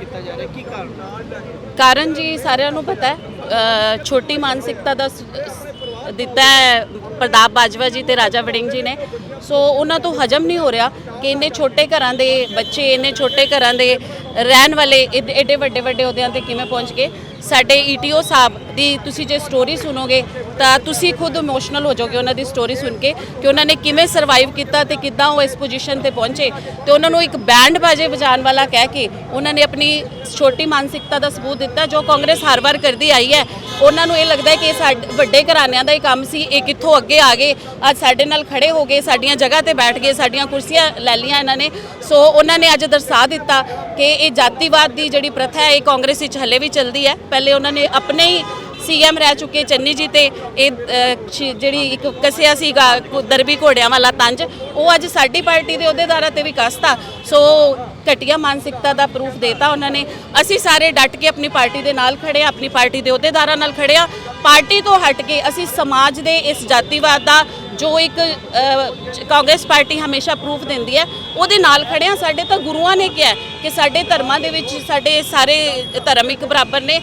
ਕੀਤਾ ਜਾ ਰਿਹਾ? ਕੀ ਕਾਰਨ? ਕਾਰਨ ਜੀ ਸਾਰਿਆਂ ਨੂੰ ਪਤਾ ਹੈ ਛੋਟੀ ਮਾਨਸਿਕਤਾ ਦਾ ਦਿੱਤਾ ਹੈ ਪ੍ਰਤਾਪ ਬਾਜਵਾ ਜੀ ਤੇ ਰਾਜਾ ਵੜਿੰਗ ਜੀ ਨੇ। ਸੋ ਉਹਨਾਂ ਤੋਂ ਹਜਮ ਨਹੀਂ ਹੋ ਰਿਹਾ ਕਿ ਇੰਨੇ ਛੋਟੇ ਘਰਾਂ ਦੇ ਬੱਚੇ, ਇੰਨੇ ਛੋਟੇ ਘਰਾਂ ਦੇ ਰਹਿਣ ਵਾਲੇ ਏਡੇ ਵੱਡੇ ਵੱਡੇ ਅਹੁਦਿਆਂ ਤੇ ਕਿਵੇਂ ਪਹੁੰਚ ਗਏ। ਸਾਡੇ ਈਟੀਓ ਸਾਹਿਬ ਦੀ ਤੁਸੀਂ ਜੇ ਸਟੋਰੀ ਸੁਣੋਗੇ ਤਾਂ ਤੁਸੀਂ ਖੁਦ ਇਮੋਸ਼ਨਲ ਹੋ ਜਾਓਗੇ ਉਹਨਾਂ ਦੀ ਸਟੋਰੀ ਸੁਣ ਕੇ ਕਿ ਉਹਨਾਂ ਨੇ ਕਿਵੇਂ ਸਰਵਾਈਵ ਕੀਤਾ ਤੇ ਕਿੱਦਾਂ ਉਹ ਇਸ ਪੋਜੀਸ਼ਨ ਤੇ ਪਹੁੰਚੇ। ਤੇ ਉਹਨਾਂ ਨੂੰ ਇੱਕ ਬੈਂਡ ਬਾਜੇ ਵਜਾਉਣ ਵਾਲਾ ਕਹਿ ਕੇ ਉਹਨਾਂ ਨੇ ਆਪਣੀ ਛੋਟੀ ਮਾਨਸਿਕਤਾ ਦਾ ਸਬੂਤ ਦਿੱਤਾ ਜੋ ਕਾਂਗਰਸ ਹਰ ਵਾਰ ਕਰਦੀ ਆਈ ਹੈ। ਉਹਨਾਂ ਨੂੰ ਇਹ ਲੱਗਦਾ ਕਿ ਇਹ ਸਾਡੇ ਵੱਡੇ ਘਰਾਣਿਆਂ ਦਾ ਇਹ ਕੰਮ ਸੀ, ਇਹ ਕਿੱਥੋਂ ਅੱਗੇ ਆ ਗਏ, ਅੱਜ ਸਾਡੇ ਨਾਲ ਖੜੇ ਹੋ ਗਏ, ਸਾਡੀਆਂ ਜਗ੍ਹਾ ਤੇ ਬੈਠ ਗਏ, ਸਾਡੀਆਂ ਕੁਰਸੀਆਂ ਲੈ ਲਈਆਂ ਇਹਨਾਂ ਨੇ। ਸੋ ਉਹਨਾਂ ਨੇ ਅੱਜ ਦਰਸਾ ਦਿੱਤਾ ਕਿ ਇਹ ਜਾਤੀਵਾਦ ਦੀ ਜਿਹੜੀ ਪ੍ਰਥਾ ਹੈ, ਇਹ ਕਾਂਗਰਸ ਵਿੱਚ ਹਲੇ ਵੀ ਚੱਲਦੀ ਹੈ। ਪਹਿਲੇ ਉਹਨਾਂ ਨੇ ਆਪਣੇ ਹੀ ਸੀਐਮ ਰਹਿ ਚੁੱਕੇ ਚੰਨੀ ਜੀ ਤੇ ਇਹ ਜਿਹੜੀ ਇੱਕ ਕਸਿਆ ਸੀਗਾ ਦਰਬੀ ਘੋੜਿਆਂ ਵਾਲਾ ਤੰਜ, ਉਹ ਅੱਜ ਸਾਡੀ ਪਾਰਟੀ ਦੇ ਅਹੁਦੇਦਾਰਾਂ ਤੇ ਵੀ ਕਸਤਾ। ਸੋ ਘਟੀਆ ਮਾਨਸਿਕਤਾ ਦਾ ਪ੍ਰੂਫ ਦੇਤਾ ਉਹਨਾਂ ਨੇ। ਅਸੀਂ ਸਾਰੇ ਡਟ ਕੇ ਆਪਣੀ ਪਾਰਟੀ ਦੇ ਨਾਲ ਖੜੇ ਆ ਆਪਣੀ ਪਾਰਟੀ ਦੇ ਅਹੁਦੇਦਾਰਾਂ ਨਾਲ ਖੜੇ ਆ ਪਾਰਟੀ ਤੋਂ ਹਟ ਕੇ ਅਸੀਂ ਸਮਾਜ ਦੇ ਇਸ ਜਾਤੀਵਾਦ ਦਾ ਜੋ ਇੱਕ ਕਾਂਗਰਸ ਪਾਰਟੀ ਹਮੇਸ਼ਾ ਪ੍ਰੂਫ ਦਿੰਦੀ ਹੈ, ਉਹਦੇ ਨਾਲ ਖੜੇ ਸਾਡੇ ਤਾਂ ਗੁਰੂਆਂ ਨੇ ਕਿਹਾ ਕਿ ਸਾਡੇ ਧਰਮਾਂ ਦੇ ਵਿੱਚ ਸਾਡੇ ਸਾਰੇ ਧਰਮ ਇੱਕ ਬਰਾਬਰ ਨੇ।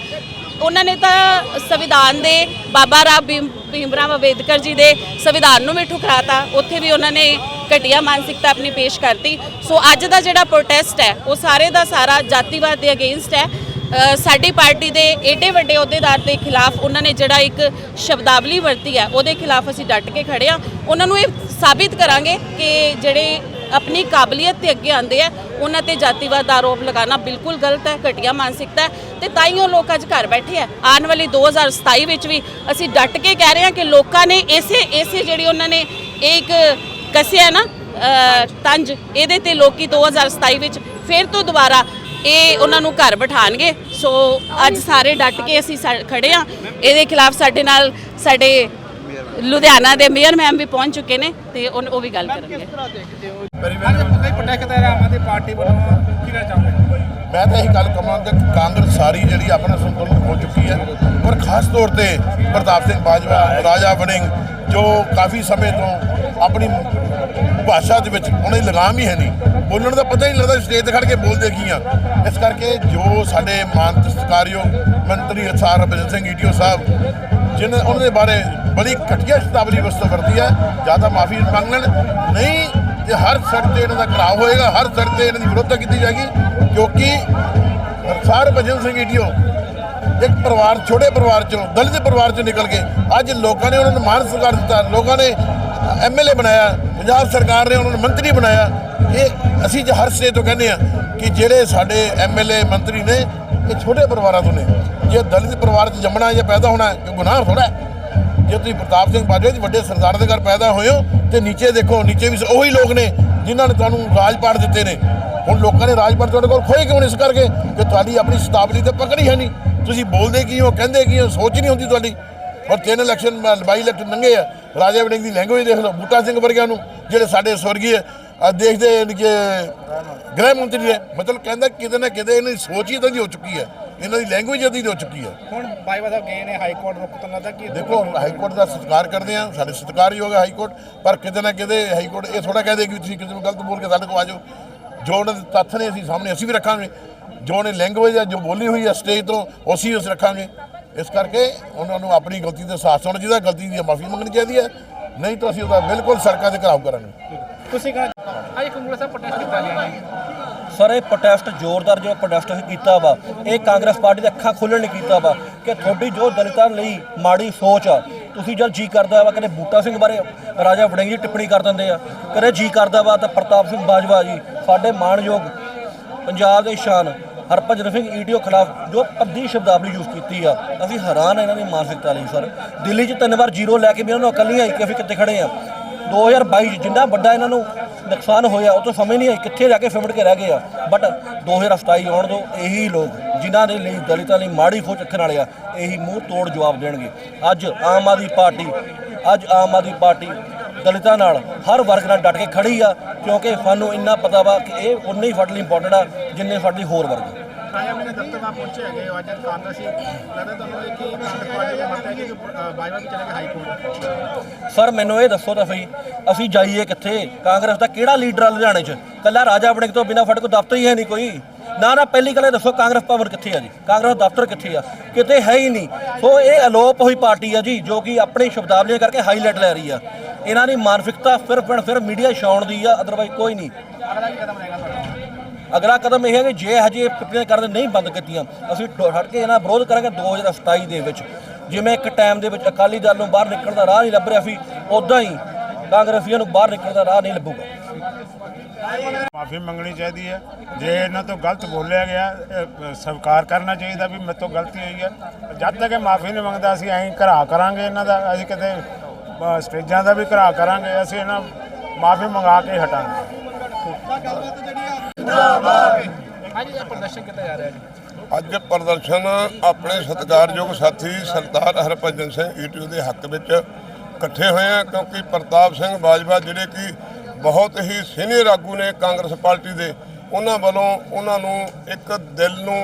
ਉਹਨਾਂ ਨੇ ਤਾਂ ਸੰਵਿਧਾਨ ਦੇ ਬਾਬਾ ਰਾਮ ਭੀਮ ਭੀਮਰਾਵ ਅੰਬੇਦਕਰ ਜੀ ਦੇ ਸੰਵਿਧਾਨ ਨੂੰ ਵੀ ਠੁਕਰਾਤਾ। ਉੱਥੇ ਵੀ ਉਹਨਾਂ ਨੇ ਘਟੀਆ ਮਾਨਸਿਕਤਾ ਆਪਣੀ ਪੇਸ਼ ਕਰਤੀ। ਸੋ ਅੱਜ ਦਾ ਜਿਹੜਾ ਪ੍ਰੋਟੈਸਟ ਹੈ, ਉਹ ਸਾਰੇ ਦਾ ਸਾਰਾ ਜਾਤੀਵਾਦ ਦੇ ਅਗੇਂਸਟ ਹੈ। ਸਾਡੀ ਪਾਰਟੀ ਦੇ ਏਡੇ ਵੱਡੇ ਅਹੁਦੇਦਾਰ ਦੇ ਖਿਲਾਫ ਉਹਨਾਂ ਨੇ ਜਿਹੜਾ ਇੱਕ ਸ਼ਬਦਾਵਲੀ ਵਰਤੀ ਹੈ, ਉਹਦੇ ਖਿਲਾਫ ਅਸੀਂ ਡਟ ਕੇ ਖੜੇ ਆ ਉਹਨਾਂ ਨੂੰ ਇਹ ਸਾਬਿਤ ਕਰਾਂਗੇ ਕਿ ਜਿਹੜੇ ਆਪਣੀ ਕਾਬਲੀਅਤ ਤੇ ਅੱਗੇ ਆਉਂਦੇ ਆ, ਉਹਨਾਂ ਤੇ ਜਾਤੀਵਾਦ ਦਾ ਆਰੋਪ ਲਗਾਉਣਾ ਬਿਲਕੁਲ ਗਲਤ ਹੈ, ਘਟੀਆ ਮਾਨਸਿਕਤਾ ਹੈ। ਤੇ ਉਹ ਲੋਕ ਅੱਜ ਘਰ ਬੈਠੇ ਆ। ਆਉਣ ਵਾਲੀ 2027 ਵਿੱਚ ਵੀ ਅਸੀਂ ਡਟ ਕੇ ਕਹਿ ਰਹੇ ਹਾਂ ਕਿ ਲੋਕਾਂ ਨੇ ਇਸੇ ਇਸੇ ਜਿਹੜੀ ਉਹਨਾਂ ਨੇ ਇਹ ਇੱਕ ਕਸਿਆ ਨਾ ਤੰਜ, ਇਹਦੇ ਤੇ ਲੋਕੀ 2027 ਵਿੱਚ ਫਿਰ ਤੋਂ ਦੁਬਾਰਾ ਇਹ ਉਹਨਾਂ ਨੂੰ ਘਰ ਬਿਠਾਣਗੇ। ਸੋ ਅੱਜ ਸਾਰੇ ਡਟ ਕੇ ਅਸੀਂ ਖੜੇ ਆ ਇਹਦੇ ਖਿਲਾਫ ਸਾਡੇ ਨਾਲ ਸਾਡੇ ਲੁਧਿਆਣਾ ਦੇ ਮੇਅਰ ਮੈਮ ਵੀ ਪਹੁੰਚ ਚੁੱਕੇ ਨੇ ਤੇ ਉਹ ਉਹ ਵੀ ਗੱਲ ਕਰਨਗੇ ਕਿਸ ਤਰ੍ਹਾਂ ਦੇਖਦੇ ਹੋ? ਪਤਾ ਹੀ ਪ੍ਰੋਟੈਕਟ ਹੈ ਆਮ ਆਦਮੀ ਪਾਰਟੀ ਵੱਲੋਂ ਕੀ ਕਹਿਣਾ ਚਾਹੁੰਦੇ ਮੈਂ ਤਾਂ ਇਹੀ ਗੱਲ ਕਹਾਂਗਾ ਕਿ ਕਾਂਗਰਸ ਸਾਰੀ ਜਿਹੜੀ ਆਪਣਾ ਸੰਤੁਲਨ ਹੋ ਚੁੱਕੀ ਹੈ, ਔਰ ਖਾਸ ਤੌਰ ਤੇ ਪ੍ਰਤਾਪ ਸਿੰਘ ਬਾਜਵਾ, ਰਾਜਾ ਵੜਿੰਗ, ਜੋ ਕਾਫੀ ਸਮੇਂ ਤੋਂ ਆਪਣੀ ਭਾਸ਼ਾ ਦੇ ਵਿੱਚ ਉਹਨਾਂ ਦੀ ਲਗਾਮ ਹੀ ਹੈ ਨਹੀਂ, ਬੋਲਣ ਦਾ ਪਤਾ ਹੀ ਨਹੀਂ ਲੱਗਦਾ ਸਟੇਜ ਤੇ ਖੜ ਕੇ ਬੋਲਦੇ ਕੀ ਆ। ਇਸ ਕਰਕੇ ਜੋ ਸਾਡੇ ਮਾਨ ਸਤਿਕਾਰਯੋਗ ਮੰਤਰੀ ਅਸਾਰ ਰਵਿੰਦਰ ਸਿੰਘ ਈਟੀਓ ਸਾਹਿਬ ਜਿਨ੍ਹਾਂ ਉਹਨਾਂ ਦੇ ਬਾਰੇ ਬੜੀ ਘਟੀਆ ਸ਼ਤਾਬਦੀ ਵਸਤੂ ਵਰਤੀ ਹੈ, ਜ਼ਿਆਦਾ ਮਾਫੀ ਮੰਗ ਲੈਣ। ਨਹੀਂ ਤੇ ਹਰ ਸੜਕ ਤੇ ਇਹਨਾਂ ਦਾ ਘਰਾਓ ਹੋਏਗਾ, ਹਰ ਸੜਕ ਤੇ ਇਹਨਾਂ ਦੀ ਵਿਰੋਧਤਾ ਕੀਤੀ ਜਾਏਗੀ ਕਿਉਂਕਿ ਅਸਾਰ ਭਜਨ ਸਿੰਘ ਈਟੀਓ ਇੱਕ ਪਰਿਵਾਰ, ਛੋਟੇ ਪਰਿਵਾਰ ਚੋਂ, ਦਲਿਤ ਪਰਿਵਾਰ ਚੋਂ ਨਿਕਲ ਕੇ ਅੱਜ ਲੋਕਾਂ ਨੇ ਉਹਨਾਂ ਨੂੰ ਮਾਨ ਸਤਿਕਾਰ ਦਿੱਤਾ। ਲੋਕਾਂ ਨੇ ਐਮਐਲਏ ਬਣਾਇਆ, ਪੰਜਾਬ ਸਰਕਾਰ ਨੇ ਉਹਨਾਂ ਨੂੰ ਮੰਤਰੀ ਬਣਾਇਆ। ਇਹ ਅਸੀਂ ਜੇ ਹਰ ਸਟੇਜ ਤੋਂ ਕਹਿੰਦੇ ਆ ਕਿ ਜਿਹੜੇ ਸਾਡੇ ਐਮਐਲਏ ਮੰਤਰੀ ਨੇ, ਇਹ ਛੋਟੇ ਪਰਿਵਾਰਾਂ ਤੋਂ ਨੇ। ਜੇ ਦਲਿਤ ਪਰਿਵਾਰ 'ਚ ਜੰਮਣਾ ਜਾਂ ਪੈਦਾ ਹੋਣਾ ਇਹ ਗੁਨਾਹ ਥੋੜਾ ਜੇ ਤੁਸੀਂ ਪ੍ਰਤਾਪ ਸਿੰਘ ਬਾਜਵਾ ਜੀ ਵੱਡੇ ਸਰਦਾਰ ਦੇ ਘਰ ਪੈਦਾ ਹੋਏ ਹੋ ਤੇ ਨੀਚੇ ਦੇਖੋ, ਨੀਚੇ ਵੀ ਉਹੀ ਲੋਕ ਨੇ ਜਿਨ੍ਹਾਂ ਨੇ ਤੁਹਾਨੂੰ ਰਾਜ ਰਾਜਪਾਟ ਦਿੱਤੇ ਨੇ। ਹੁਣ ਲੋਕਾਂ ਨੇ ਰਾਜਪਾਟ ਤੁਹਾਡੇ ਕੋਲ ਖੋਏ ਕਿਉਂ ਨਹੀਂ ਇਸ ਕਰਕੇ ਕਿ ਤੁਹਾਡੀ ਆਪਣੀ ਸ਼ਤਾਬਦੀ ਤੇ ਪਕੜੀ ਹੈ ਨਹੀਂ? ਤੁਸੀਂ ਬੋਲਦੇ ਕੀ ਹੋ ਕਹਿੰਦੇ ਕੀ ਹੋ ਸੋਚ ਨਹੀਂ ਹੁੰਦੀ ਤੁਹਾਡੀ। ਔਰ ਤਿੰਨ ਇਲੈਕਸ਼ਨ ਬਾਈ ਇਲੈਕਸ਼ਨ ਲੰਘੇ ਆ। ਰਾਜਾ ਵੜਿੰਗ ਦੀ ਲੈਂਗੁਏਜ ਦੇਖ ਲਓ ਬੂਟਾ ਸਿੰਘ ਵਰਗਿਆਂ ਨੂੰ ਜਿਹੜੇ ਸਾਡੇ ਸਵਰਗੀ ਦੇਖਦੇ ਨੇ ਕਿ ਗ੍ਰਹਿ ਮੰਤਰੀ ਨੇ ਮਤਲਬ ਕਹਿੰਦਾ ਕਿਤੇ ਨਾ ਕਿਤੇ ਇਹਨਾਂ ਦੀ ਸੋਚ ਹੀ ਇਦਾਂ ਦੀ ਹੋ ਚੁੱਕੀ ਹੈ। ਇਹਨਾਂ ਦੀ ਲੈਂਗੁਏਜ ਇਦਾਂ ਦੀ ਹੋ ਚੁੱਕੀ ਹੈ। ਹੁਣ ਬਾਈਵਾ ਸਾਹਿਬ ਗਏ ਨੇ ਹਾਈ ਕੋਰਟ ਰੁਕ ਤੋਂ ਲੱਗਦਾ ਕਿ ਦੇਖੋ ਹਾਈ ਕੋਰਟ ਦਾ ਸਤਿਕਾਰ ਕਰਦੇ ਆ ਸਾਡੇ ਸਤਿਕਾਰਯੋਗ ਹੈ ਹਾਈ ਕੋਰਟ ਪਰ ਕਿਤੇ ਨਾ ਕਿਤੇ ਹਾਈ ਕੋਰਟ ਇਹ ਥੋੜਾ ਕਹਦੇ ਕਿ ਤੁਸੀਂ ਕਿਸੇ ਨੂੰ ਗਲਤ ਬੋਲ ਕੇ ਸਾਡੇ ਕੋਲ ਆ ਜਾਓ। ਜੋ ਉਹਨਾਂ ਦੇ ਤੱਥ ਨੇ ਅਸੀਂ ਸਾਹਮਣੇ ਅਸੀਂ ਵੀ ਰੱਖਾਂਗੇ। ਜੋ ਉਹਨੇ ਲੈਂਗੁਏਜ ਹੈ ਜੋ ਬੋਲੀ ਹੋਈ ਹੈ ਸਟੇਜ ਤੋਂ ਉਸੇ ਉਸ ਰੱਖਾਂਗੇ। ਇਸ ਕਰਕੇ ਉਹਨਾਂ ਨੂੰ ਆਪਣੀ ਗਲਤੀ ਦੇ ਸਾਥ ਹੋਣਾ ਚਾਹੀਦਾ ਗਲਤੀ ਦੀ ਮਾਫੀ ਮੰਗਣੀ ਚਾਹੀਦੀ ਹੈ। ਨਹੀਂ ਤਾਂ ਅਸੀਂ ਉਹਦਾ ਬਿਲਕੁਲ ਸੜਕਾਂ ਤੇ ਘਰਾਓ ਕਰਾਂਗੇ। ਤੁਸੀਂ ਕਹਾਂ ਅੱਜ ਕਾਂਗਰਸ ਦਾ ਪ੍ਰੋਟੈਸਟ ਕੀਤਾ ਹੈ ਸਰ ਇਹ ਪ੍ਰੋਟੈਸਟ ਜ਼ੋਰਦਾਰ ਜੋ ਪ੍ਰੋਟੈਸਟ ਕੀਤਾ ਵਾ ਇਹ ਕਾਂਗਰਸ ਪਾਰਟੀ ਦੇ ਅੱਖਾਂ ਖੋਲਣ ਲਈ ਕੀਤਾ ਵਾ ਕਿ ਤੁਹਾਡੀ ਜੋ ਦਲਿਤਾਂ ਲਈ ਮਾੜੀ ਸੋਚ ਆ ਤੁਸੀਂ ਜਦ ਜੀ ਕਰਦਾ ਵਾ, ਕਦੇ ਬੂਟਾ ਸਿੰਘ ਬਾਰੇ ਰਾਜਾ ਵੜਿੰਗ ਜੀ ਟਿੱਪਣੀ ਕਰ ਦਿੰਦੇ ਆ। ਕਦੇ ਜੀ ਕਰਦਾ ਵਾ ਤਾਂ ਪ੍ਰਤਾਪ ਸਿੰਘ ਬਾਜਵਾ ਜੀ, ਸਾਡੇ ਮਾਣਯੋਗ ਪੰਜਾਬ ਦੇ ਸ਼ਾਨ ਹਰਭਜਨ ਸਿੰਘ ਈਡੀਓ ਖਿਲਾਫ ਜੋ ਪੱਦੀ ਸ਼ਬਦਾਵਲੀ ਯੂਜ਼ ਕੀਤੀ ਆ, ਅਸੀਂ ਹੈਰਾਨ ਆ ਇਹਨਾਂ ਦੀ ਮਾਨਸਿਕਤਾ ਲਈ ਸਰ। ਦਿੱਲੀ 'ਚ ਤਿੰਨ ਵਾਰ ਜ਼ੀਰੋ ਲੈ ਕੇ ਵੀ ਇਹਨਾਂ ਨੂੰ ਅਕਲ ਨਹੀਂ ਆਈ ਕਿ ਅਸੀਂ ਕਿੱਥੇ ਖੜੇ ਆ। 2022 'ਚ ਜਿੰਨਾ ਵੱਡਾ ਇਹਨਾਂ ਨੂੰ ਨੁਕਸਾਨ ਹੋਇਆ, ਉਹ ਤੋਂ ਸਮਝ ਨਹੀਂ ਆਈ, ਕਿੱਥੇ ਜਾ ਕੇ ਫਿਮੜ ਕੇ ਰਹਿ ਗਏ ਆ। ਬਟ 2027 ਆਉਣ ਤੋਂ ਇਹੀ ਲੋਕ ਜਿਨ੍ਹਾਂ ਦੇ ਲਈ ਦਲਿਤਾਂ ਲਈ ਮਾੜੀ ਸੋਚ ਰੱਖਣ ਵਾਲੇ ਆ, ਇਹੀ ਮੂੰਹ ਤੋੜ ਜਵਾਬ ਦੇਣਗੇ। ਅੱਜ ਆਮ ਆਦਮੀ ਪਾਰਟੀ, ਅੱਜ ਆਮ ਆਦਮੀ ਪਾਰਟੀ ਦਲਿਤਾਂ ਨਾਲ ਹਰ ਵਰਗ ਨਾਲ ਡਟ ਕੇ ਖੜੀ ਆ, ਕਿਉਂਕਿ ਸਾਨੂੰ ਇੰਨਾ ਪਤਾ ਵਾ ਕਿ ਇਹ ਉਨੇ ਹੀ ਸਾਡੇ ਲਈ ਇੰਪੋਰਟੈਂਟ ਆ, ਜਿੰਨੇ ਸਾਡੇ ਲਈ ਹੋਰ ਵਰਗ ਆਇਆ ਮੈਨੇ ਦਫ਼ਤਰ ਦਾ ਪਹੁੰਚੇ ਹੈਗੇ ਅੱਜ ਕਾਂਗਰਸੀ ਲੱਗਦਾ ਤੁਹਾਨੂੰ ਇਹ ਕਿ ਕਾਂਗਰਸ ਪਾਰਟੀ ਦਾ ਹੈ ਕਿ ਬਾਈਵਾ ਵੀ ਚਲੇ ਗਏ ਹਾਈ ਕੋਰਟ। ਸਰ ਮੈਨੂੰ ਇਹ ਦੱਸੋ ਤਾਂ ਸਹੀ ਅਸੀਂ ਜਾਈਏ ਕਿੱਥੇ? ਕਾਂਗਰਸ ਦਾ ਕਿਹੜਾ ਲੀਡਰ ਆ ਲੁਧਿਆਣੇ 'ਚ? ਕੱਲਾ ਰਾਜਾ ਵੜਿੰਗ ਤੋਂ ਬਿਨਾਂ ਸਾਡੇ ਕੋਲ ਦਫ਼ਤਰ ਹੀ ਹੈ ਨਹੀਂ ਕੋਈ। ਨਾ ਨਾ ਪਹਿਲੀ ਗੱਲ ਇਹ ਦੱਸੋ ਕਾਂਗਰਸ ਭਵਨ ਕਿੱਥੇ ਆ ਜੀ? ਕਾਂਗਰਸ ਦਫ਼ਤਰ ਕਿੱਥੇ ਆ? ਕਿਤੇ ਹੈ ਹੀ ਨਹੀਂ। ਸੋ ਇਹ ਅਲੋਪ ਹੋਈ ਪਾਰਟੀ ਆ ਜੀ ਜੋ ਕਿ ਆਪਣੀ ਸ਼ਬਦਾਵਲੀਆਂ ਕਰਕੇ ਹਾਈਲਾਈਟ ਲੈ ਰਹੀ ਆ। ਇਹਨਾਂ ਦੀ ਮਾਨਸਿਕਤਾ ਫਿਰ ਫਿਰ ਮੀਡੀਆ ਛਾਉਣ ਦੀ ਆ ਅਦਰਵਾਈਜ਼ ਕੋਈ ਨਹੀਂ। ਅਗਲਾ ਕੀ ਕਦਮ ਰਹੇਗਾ ਤੁਹਾਡਾ। ਅਗਲਾ ਕਦਮ ਇਹ ਹੈ ਕਿ ਜੇ ਹਜੇ ਪਿਛਲੇ ਕਰਦੇ ਨਹੀਂ ਬੰਦ ਕੀਤੀਆਂ, ਅਸੀਂ ਹਟ ਕੇ ਇਹਨਾਂ ਵਿਰੋਧ ਕਰਾਂਗੇ 2027 ਦੇ ਵਿੱਚ। ਜਿਵੇਂ ਇੱਕ ਟਾਈਮ ਦੇ ਵਿੱਚ ਅਕਾਲੀ ਦਲ ਨੂੰ ਬਾਹਰ ਨਿਕਲਣ ਦਾ ਰਾਹ ਨਹੀਂ ਲੱਭ ਰਿਹਾ ਸੀ ਉਦਾਂ ਹੀ ਕਾਂਗਰਸੀਆਂ ਨੂੰ ਬਾਹਰ ਨਿਕਲਣ ਦਾ ਰਾਹ ਨਹੀਂ ਲੱਭੂਗਾ। ਮਾਫੀ ਮੰਗਣੀ ਚਾਹੀਦੀ ਹੈ। ਜੇ ਇਹਨਾਂ ਤੋਂ ਗਲਤ ਬੋਲਿਆ ਗਿਆ ਸਵੀਕਾਰ ਕਰਨਾ ਚਾਹੀਦਾ ਵੀ ਮੇਰੇ ਤੋਂ ਗਲਤੀ ਹੋਈ ਹੈ। ਜਦ ਤੱਕ ਇਹ ਮਾਫੀ ਨਹੀਂ ਮੰਗਦਾ, ਅਸੀਂ ਐਂ ਘਰਾ ਕਰਾਂਗੇ ਇਹਨਾਂ ਦਾ। ਅਸੀਂ ਕਿਤੇ ਸਟੇਜਾਂ ਦਾ ਵੀ ਘਰਾ ਕਰਾਂਗੇ। ਅਸੀਂ ਇਹਨਾਂ ਮਾਫੀ ਮੰਗਾ ਕੇ ਹਟਾਂਗੇ। ਹਾਂਜੀ ਇਹ ਪ੍ਰਦਰਸ਼ਨ ਕੀਤਾ ਜਾ ਰਿਹਾ ਜੀ। ਅੱਜ ਪ੍ਰਦਰਸ਼ਨ ਆਪਣੇ ਸਤਿਕਾਰਯੋਗ ਸਾਥੀ ਸਰਦਾਰ ਹਰਭਜਨ ਸਿੰਘ ਈਟੂ ਦੇ ਹੱਕ ਵਿੱਚ ਇਕੱਠੇ ਹੋਏ ਆ ਕਿਉਂਕਿ ਪ੍ਰਤਾਪ ਸਿੰਘ ਬਾਜਵਾ ਜਿਹੜੇ ਕਿ ਬਹੁਤ ਹੀ ਸੀਨੀਅਰ ਆਗੂ ਨੇ ਕਾਂਗਰਸ ਪਾਰਟੀ ਦੇ ਉਹਨਾਂ ਵੱਲੋਂ ਉਹਨਾਂ ਨੂੰ ਇੱਕ ਦਿਲ ਨੂੰ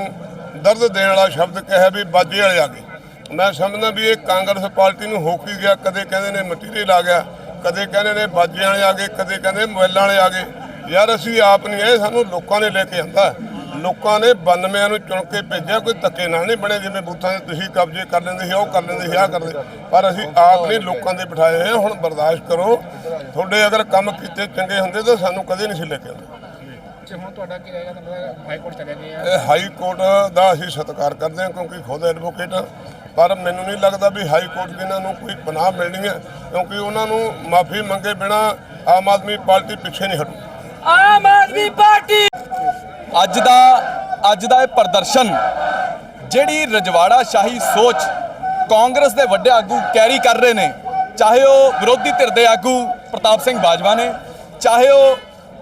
ਦਰਦ ਦੇਣ ਵਾਲਾ ਸ਼ਬਦ ਕਿਹਾ ਵੀ ਬਾਜੇ ਵਾਲੇ ਆ ਗਏ। ਮੈਂ ਸਮਝਦਾ ਵੀ ਇਹ ਕਾਂਗਰਸ ਪਾਰਟੀ ਨੂੰ ਹੋ ਕੀ ਗਿਆ ਕਦੇ ਕਹਿੰਦੇ ਨੇ ਮਟੀਰੀਅਲ ਆ ਗਿਆ ਕਦੇ ਕਹਿੰਦੇ ਨੇ ਬਾਜੇ ਵਾਲੇ ਆ ਗਏ ਕਦੇ ਕਹਿੰਦੇ ਮੋਬਾਈਲਾਂ ਵਾਲੇ ਆ ਗਏ। ਯਾਰ ਅਸੀਂ ਆਪ ਨਹੀਂ ਆਏ ਸਾਨੂੰ ਲੋਕਾਂ ਨੇ ਲੈ ਕੇ ਆਂਦਾ ਲੋਕਾਂ ਨੇ 92 ਨੂੰ ਚੁਣ ਕੇ ਭੇਜਿਆ ਕੋਈ ਧੱਕੇ ਨਾਲ ਨਹੀਂ ਬਣੇ ਜਿਵੇਂ ਬੂਥਾਂ ਦੇ ਤੁਸੀਂ ਕਬਜ਼ੇ ਕਰ ਲੈਂਦੇ ਸੀ ਉਹ ਕਰ ਲੈਂਦੇ ਸੀ ਆਹ ਕਰਦੇ ਪਰ ਅਸੀਂ ਆਪ ਨਹੀਂ ਲੋਕਾਂ ਦੇ ਬਿਠਾਏ ਹੋਏ। ਹੁਣ ਬਰਦਾਸ਼ਤ ਕਰੋ। ਤੁਹਾਡੇ ਅਗਰ ਕੰਮ ਕੀਤੇ ਚੰਗੇ ਹੁੰਦੇ ਤਾਂ ਸਾਨੂੰ ਕਦੇ ਨਹੀਂ ਸੀ ਲੈ ਕੇ ਆਉਂਦੇ। ਹਾਈ ਕੋਰਟ ਦਾ ਅਸੀਂ ਸਤਿਕਾਰ ਕਰਦੇ ਹਾਂ ਕਿਉਂਕਿ ਖੁਦ ਐਡਵੋਕੇਟ ਪਰ ਮੈਨੂੰ ਨਹੀਂ ਲੱਗਦਾ ਵੀ ਹਾਈ ਕੋਰਟ ਦੀ ਇਹਨਾਂ ਨੂੰ ਕੋਈ ਪਨਾਹ ਮਿਲਣੀ ਹੈ ਕਿਉਂਕਿ ਉਹਨਾਂ ਨੂੰ ਮਾਫੀ ਮੰਗੇ ਬਿਨਾ ਆਮ ਆਦਮੀ ਪਾਰਟੀ ਪਿੱਛੇ ਨਹੀਂ ਹਟੂ। ਆਮ ਆਦਮੀ ਪਾਰਟੀ। ਅੱਜ ਦਾ ਅੱਜ ਦਾ ਇਹ ਪ੍ਰਦਰਸ਼ਨ, ਜਿਹੜੀ ਰਜਵਾੜਾ ਸ਼ਾਹੀ ਸੋਚ ਕਾਂਗਰਸ ਦੇ ਵੱਡੇ ਆਗੂ ਕੈਰੀ ਕਰ ਰਹੇ ਨੇ, ਚਾਹੇ ਉਹ ਵਿਰੋਧੀ ਧਿਰ ਦੇ ਆਗੂ ਪ੍ਰਤਾਪ ਸਿੰਘ ਬਾਜਵਾ ਨੇ, ਚਾਹੇ ਉਹ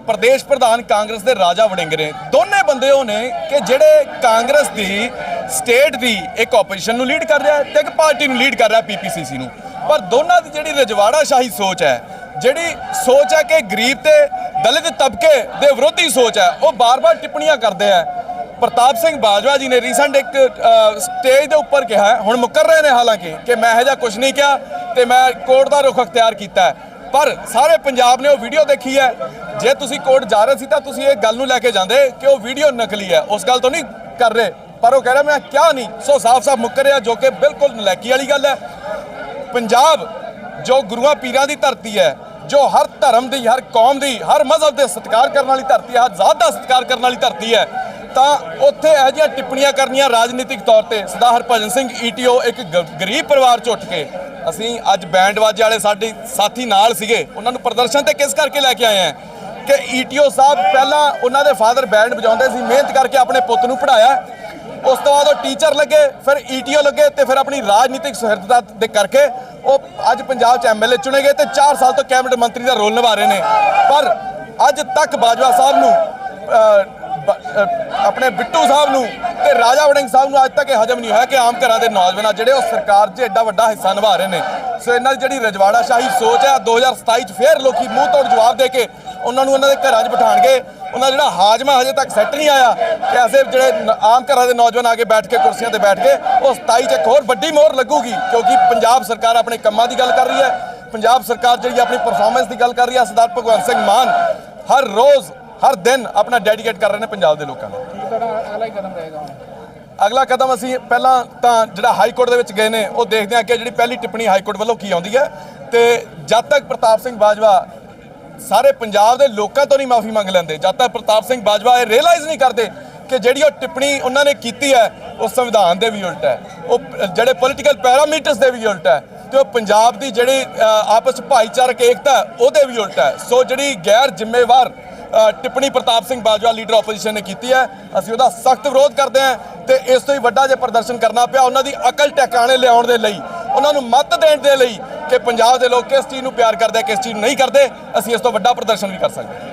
ਪ੍ਰਦੇਸ਼ ਪ੍ਰਧਾਨ ਕਾਂਗਰਸ ਦੇ ਰਾਜਾ ਵੜਿੰਗ ਨੇ, ਦੋਨੇ ਬੰਦੇ ਉਹ ਨੇ ਕਿ ਜਿਹੜੇ ਕਾਂਗਰਸ ਦੀ ਸਟੇਟ ਦੀ ਇੱਕ ਆਪੋਜੀਸ਼ਨ ਨੂੰ ਲੀਡ ਕਰ ਰਿਹਾ ਹੈ ਤੇ ਇੱਕ ਪਾਰਟੀ ਨੂੰ ਲੀਡ ਕਰ ਰਿਹਾ ਪੀਪੀਸੀਸੀ ਨੂੰ। ਪਰ ਦੋਨਾਂ ਦੀ ਜਿਹੜੀ ਰਜਵਾੜਾ ਸ਼ਾਹੀ ਸੋਚ ਹੈ, ਜਿਹੜੀ ਸੋਚ ਹੈ ਕਿ ਗਰੀਬ ਤੇ ਦਲਿਤ ਤਬਕੇ ਦੇ ਵਿਰੋਧੀ ਸੋਚ ਹੈ। ਉਹ ਬਾਰ-ਬਾਰ ਟਿੱਪਣੀਆਂ ਕਰਦੇ ਆ। ਪ੍ਰਤਾਪ ਸਿੰਘ ਬਾਜਵਾ ਜੀ ਨੇ ਰੀਸੈਂਟ ਇੱਕ ਸਟੇਜ ਦੇ ਉੱਪਰ ਕਿਹਾ ਹੁਣ ਮੁੱਕਰ ਰਹੇ ਨੇ ਹਾਲਾਂਕਿ ਕਿ ਮੈਂ ਇਹੋ ਜਿਹਾ ਕੁਝ ਨਹੀਂ ਕਿਹਾ ਤੇ ਮੈਂ ਕੋਰਟ ਦਾ ਰੁਖ ਅਖਤਿਆਰ ਕੀਤਾ ਹੈ। ਪਰ ਸਾਰੇ ਪੰਜਾਬ ਨੇ ਉਹ ਵੀਡੀਓ ਦੇਖੀ ਹੈ। ਜੇ ਤੁਸੀਂ ਕੋਰਟ ਜਾ ਰਹੇ ਸੀ ਤਾਂ ਤੁਸੀਂ ਇਹ ਗੱਲ ਨੂੰ ਲੈ ਕੇ ਜਾਂਦੇ ਕਿ ਉਹ ਵੀਡੀਓ ਨਕਲੀ ਹੈ। ਉਸ ਗੱਲ ਤੋਂ ਨਹੀਂ ਕਰ ਰਹੇ। ਪਰ ਉਹ ਕਹਿ ਰਿਹਾ, ਮੈਂ ਕਿਹਾ ਨਹੀਂ। ਸੋ ਸਾਫ਼-ਸਾਫ਼ ਮੁੱਕਰ ਜੋ ਕਿ ਬਿਲਕੁਲ ਨਲੈਕੀ ਵਾਲੀ ਗੱਲ ਹੈ। ਪੰਜਾਬ, ਜੋ ਗੁਰੂਆਂ ਪੀਰਾਂ ਦੀ ਧਰਤੀ ਹੈ ਜੋ ਹਰ ਧਰਮ ਦੀ, ਹਰ ਕੌਮ ਦੀ, ਹਰ ਮਜ਼ਹਬ ਦੇ ਸਤਿਕਾਰ ਕਰਨ ਵਾਲੀ ਧਰਤੀ ਹੈ, ਹਰ ਜ਼ਾਤ ਦਾ ਸਤਿਕਾਰ ਕਰਨ ਵਾਲੀ ਧਰਤੀ ਹੈ, ਤਾਂ ਉੱਥੇ ਇਹੋ ਜਿਹੀਆਂ ਟਿੱਪਣੀਆਂ ਕਰਨੀਆਂ ਰਾਜਨੀਤਿਕ ਤੌਰ ਤੇ। ਸਰਦਾਰ ਹਰਭਜਨ ਸਿੰਘ ਈਟੀਓ ਇੱਕ ਗ- ਗਰੀਬ ਪਰਿਵਾਰ ਚ ਉੱਠ ਕੇ ਅਸੀਂ ਅੱਜ ਬੈਂਡ ਵਾਜੇ ਵਾਲੇ ਸਾਡੇ ਸਾਥੀ ਨਾਲ ਸੀਗੇ। ਉਹਨਾਂ ਨੂੰ ਪ੍ਰਦਰਸ਼ਨ ਤੇ ਕਿਸ ਕਰਕੇ ਲੈ ਕੇ ਆਏ ਆ ਕਿ ਈਟੀਓ ਸਾਹਿਬ ਪਹਿਲਾਂ ਉਹਨਾਂ ਦੇ ਫਾਦਰ ਬੈਂਡ ਵਜਾਉਂਦੇ ਸੀ, ਮਿਹਨਤ ਕਰਕੇ ਆਪਣੇ ਪੁੱਤ ਨੂੰ ਪੜਾਇਆ ਉਸ ਤੋਂ ਬਾਅਦ ਉਹ ਟੀਚਰ ਲੱਗੇ, ਫਿਰ ਈਟੀਓ ਲੱਗੇ ਤੇ ਫਿਰ ਆਪਣੀ ਰਾਜਨੀਤਿਕ ਸੁਹਿਰਦਤਾ ਦੇ ਕਰਕੇ ਉਹ ਅੱਜ ਪੰਜਾਬ 'ਚ ਐਮਐਲਏ ਚੁਣੇ ਗਏ ਤੇ 4 ਸਾਲ ਤੋਂ ਕੈਬਨਿਟ ਮੰਤਰੀ ਦਾ ਰੋਲ ਨਿਭਾ ਰਹੇ ਨੇ। ਪਰ ਅੱਜ ਤੱਕ ਬਾਜਵਾ ਸਾਹਿਬ ਨੂੰ ਆਪਣੇ ਬਿੱਟੂ ਸਾਹਿਬ ਨੂੰ ਤੇ ਰਾਜਾ ਵੜਿੰਗ ਸਾਹਿਬ ਨੂੰ ਅੱਜ ਤੱਕ ਇਹ ਹਜਮ ਨਹੀਂ ਹੋਇਆ ਕਿ ਆਮ ਘਰਾਂ ਦੇ ਨੌਜਵਾਨ, ਜਿਹੜੇ ਉਹ ਸਰਕਾਰ 'ਚ ਐਡਾ ਵੱਡਾ ਹਿੱਸਾ ਨਿਭਾ ਰਹੇ ਨੇ। ਸੋ ਇਹਨਾਂ ਦੀ ਜਿਹੜੀ ਰਜਵਾੜਾ ਸ਼ਾਹੀ ਸੋਚ ਹੈ 2027 'ਚ ਫੇਰ ਲੋਕੀ ਮੂੰਹ ਤੋੜ ਜਵਾਬ ਦੇ ਕੇ ਉਹਨਾਂ ਨੂੰ ਉਹਨਾਂ ਦੇ ਘਰਾਂ 'ਚ ਬਿਠਾਣਗੇ ਉਹਨਾਂ ਜਿਹੜਾ ਹਾਜਮਾ ਹਜੇ ਤੱਕ ਸੈੱਟ ਨਹੀਂ ਆਇਆ ਕਿ ਐਸੇ ਜਿਹੜੇ ਆਮ ਘਰਾਂ ਦੇ ਨੌਜਵਾਨ ਆ ਕੇ ਬੈਠ ਕੇ ਕੁਰਸੀਆਂ ਤੇ ਬੈਠ ਕੇ, ਉਹ 27 'ਚ ਇੱਕ ਹੋਰ ਵੱਡੀ ਮੋਹਰ ਲੱਗੂਗੀ ਕਿਉਂਕਿ ਪੰਜਾਬ ਸਰਕਾਰ ਆਪਣੇ ਕੰਮਾਂ ਦੀ ਗੱਲ ਕਰ ਰਹੀ ਹੈ। ਪੰਜਾਬ ਸਰਕਾਰ ਜਿਹੜੀ ਆਪਣੀ ਪਰਫਾਰਮੈਂਸ ਦੀ ਗੱਲ ਕਰ ਰਹੀ ਹੈ, ਸਰਦਾਰ ਭਗਵੰਤ ਸਿੰਘ ਮਾਨ ਹਰ ਰੋਜ਼, ਹਰ ਦਿਨ ਆਪਣਾ ਡੈਡੀਕੇਟ ਕਰ ਰਹੇ ਨੇ ਪੰਜਾਬ ਦੇ ਲੋਕਾਂ ਨੂੰ। ਅਗਲਾ ਕਦਮ ਅਗਲਾ ਕਦਮ ਅਸੀਂ ਪਹਿਲਾਂ ਤਾਂ ਜਿਹੜਾ ਹਾਈ ਕੋਰਟ ਦੇ ਵਿੱਚ ਗਏ ਨੇ, ਉਹ ਦੇਖਦੇ ਹਾਂ ਕਿ ਜਿਹੜੀ ਪਹਿਲੀ ਟਿੱਪਣੀ ਹਾਈ ਕੋਰਟ ਵੱਲੋਂ ਕੀ ਆਉਂਦੀ ਹੈ। ਤੇ ਜਦ ਤੱਕ ਪ੍ਰਤਾਪ ਸਿੰਘ ਬਾਜਵਾ ਸਾਰੇ ਪੰਜਾਬ ਦੇ ਲੋਕਾਂ ਤੋਂ ਨਹੀਂ ਮਾਫੀ ਮੰਗ ਲੈਂਦੇ। ਜਦ ਤੱਕ ਪ੍ਰਤਾਪ ਸਿੰਘ ਬਾਜਵਾ ਇਹ ਰਿਅਲਾਈਜ਼ ਨਹੀਂ ਕਰਦੇ ਕਿ ਜਿਹੜੀ ਉਹ ਟਿੱਪਣੀ ਉਹਨਾਂ ਨੇ ਕੀਤੀ ਹੈ, ਉਹ ਸੰਵਿਧਾਨ ਦੇ ਵੀ ਉਲਟ ਹੈ। ਉਹ ਜਿਹੜੇ ਪੋਲੀਟੀਕਲ ਪੈਰਾਮੀਟਰਸ ਦੇ ਵੀ ਉਲਟ ਹੈ ਤੇ ਉਹ ਪੰਜਾਬ ਦੀ ਜਿਹੜੀ ਆਪਸ ਭਾਈਚਾਰਕ ਏਕਤਾ ਉਹਦੇ ਵੀ ਉਲਟ ਹੈ। ਸੋ ਜਿਹੜੀ ਗੈਰ ਜ਼ਿੰਮੇਵਾਰ ਟਿੱਪਣੀ ਪ੍ਰਤਾਪ ਸਿੰਘ ਬਾਜਵਾ ਲੀਡਰ ਆਪੋਜੀਸ਼ਨ ਨੇ ਕੀਤੀ ਹੈ, ਅਸੀਂ ਉਹਦਾ ਸਖਤ ਵਿਰੋਧ ਕਰਦੇ ਹਾਂ ਤੇ ਇਸ ਤੋਂ ਹੀ ਵੱਡਾ ਜੇ ਪ੍ਰਦਰਸ਼ਨ ਕਰਨਾ ਪਿਆ, ਉਹਨਾਂ ਦੀ ਅਕਲ ਟਿਕਾਣੇ ਲਿਆਉਣ ਦੇ ਲਈ, ਉਹਨਾਂ ਨੂੰ ਮੱਤ ਦੇਣ ਦੇ ਲਈ ਕਿ ਪੰਜਾਬ ਦੇ ਲੋਕ ਕਿਸ ਚੀਜ਼ ਨੂੰ ਪਿਆਰ ਕਰਦੇ, ਕਿਸ ਚੀਜ਼ ਨੂੰ ਨਹੀਂ ਕਰਦੇ, ਅਸੀਂ ਇਸ ਤੋਂ ਵੱਡਾ ਪ੍ਰਦਰਸ਼ਨ ਵੀ ਕਰ ਸਕਦੇ